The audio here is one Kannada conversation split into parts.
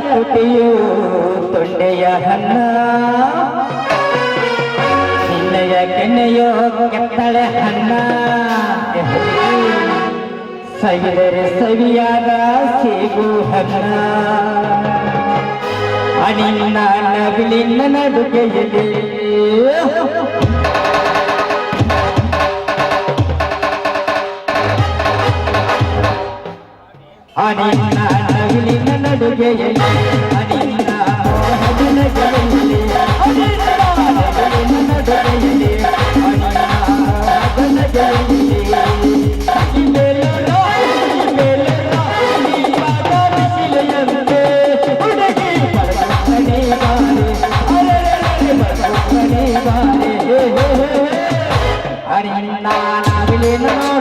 ತುಟಿಯು ತೊಂಡೆಯ ಹಣ್ಣ. ನಿನ್ನಯ ಕೆನೆಯೋ ಕೆತ್ತಳೆ ಹಣ್ಣ. ಸವಿದರೆ ಸವಿಯಾದ ಸೇಬು ಹಣ್ಣ. ಅನಿನ್ನ ನವಿಲಿನ ನಡುಗೆಯಲ್ಲಿ ಅನಿನ್ನ ನವಿಲಿನ ನಡುಗೆಯಲ್ಲಿ ಅನಿನ್ನ ಮೋಹದ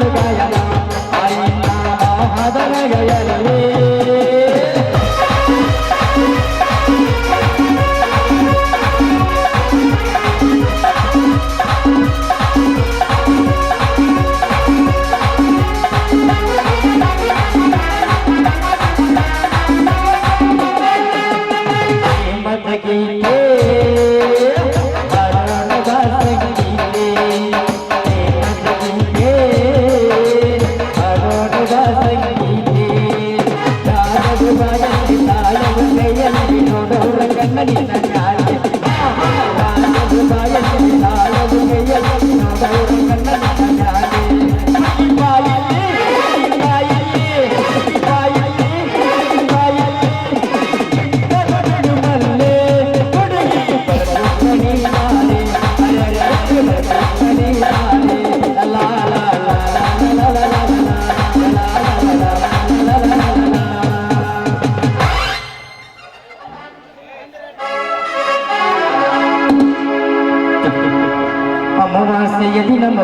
那你 มาวาเสยที่นโม